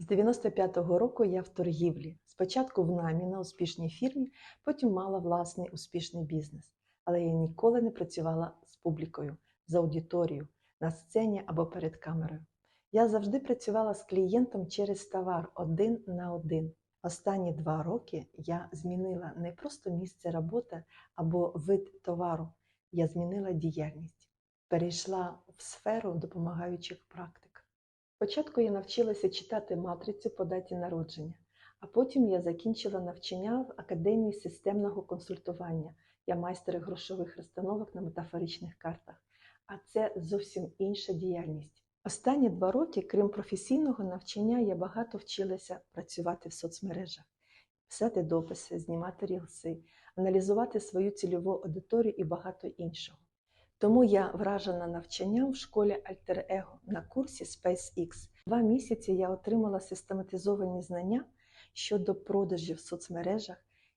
З 95-го року я в торгівлі. Спочатку в намі на успішній фірмі, потім мала власний успішний бізнес. Але я ніколи не працювала з публікою, з аудиторією, на сцені або перед камерою. Я завжди працювала з клієнтом через товар один на один. Останні два роки я змінила не просто місце роботи або вид товару, я змінила діяльність, перейшла в сферу допомагаючих практик. Спочатку я навчилася читати матрицю по даті народження, а потім я закінчила навчання в Академії системного консультування. Я майстер грошових розстановок на метафоричних картах, а це зовсім інша діяльність. Останні два роки, крім професійного навчання, я багато вчилася працювати в соцмережах, писати дописи, знімати рілси, аналізувати свою цільову аудиторію і багато іншого. Тому я вражена навчанням в школі Ego на курсі SpaceX. Два місяці я отримала систематизовані знання щодо продажів в соцмережах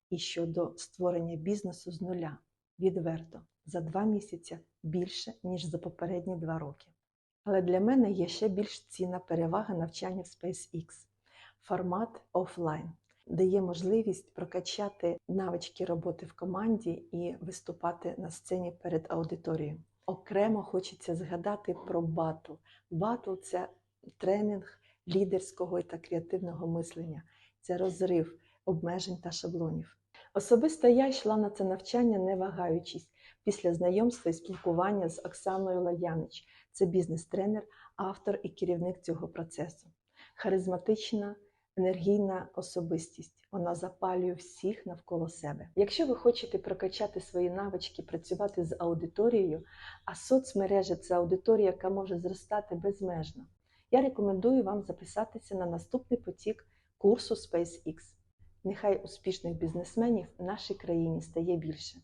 і щодо створення бізнесу з нуля відверто за два місяці більше, ніж за попередні два роки. Але для мене є ще більш цінна перевага навчання в SpaceX формат офлайн, дає можливість прокачати навички роботи в команді і виступати на сцені перед аудиторією. Окремо хочеться згадати про батл. Батл це тренінг лідерського та креативного мислення, це розрив обмежень та шаблонів. Особисто я йшла на це навчання, не вагаючись, після знайомства і спілкування з Оксаною Лаянич. Це бізнес-тренер, автор і керівник цього процесу. Харизматична, енергійна особистість. Вона запалює всіх навколо себе. Якщо ви хочете прокачати свої навички, працювати з аудиторією, а соцмережі це аудиторія, яка може зростати безмежно, я рекомендую вам записатися на наступний потік курсу SpaceX. Нехай успішних бізнесменів в нашій країні стає більше.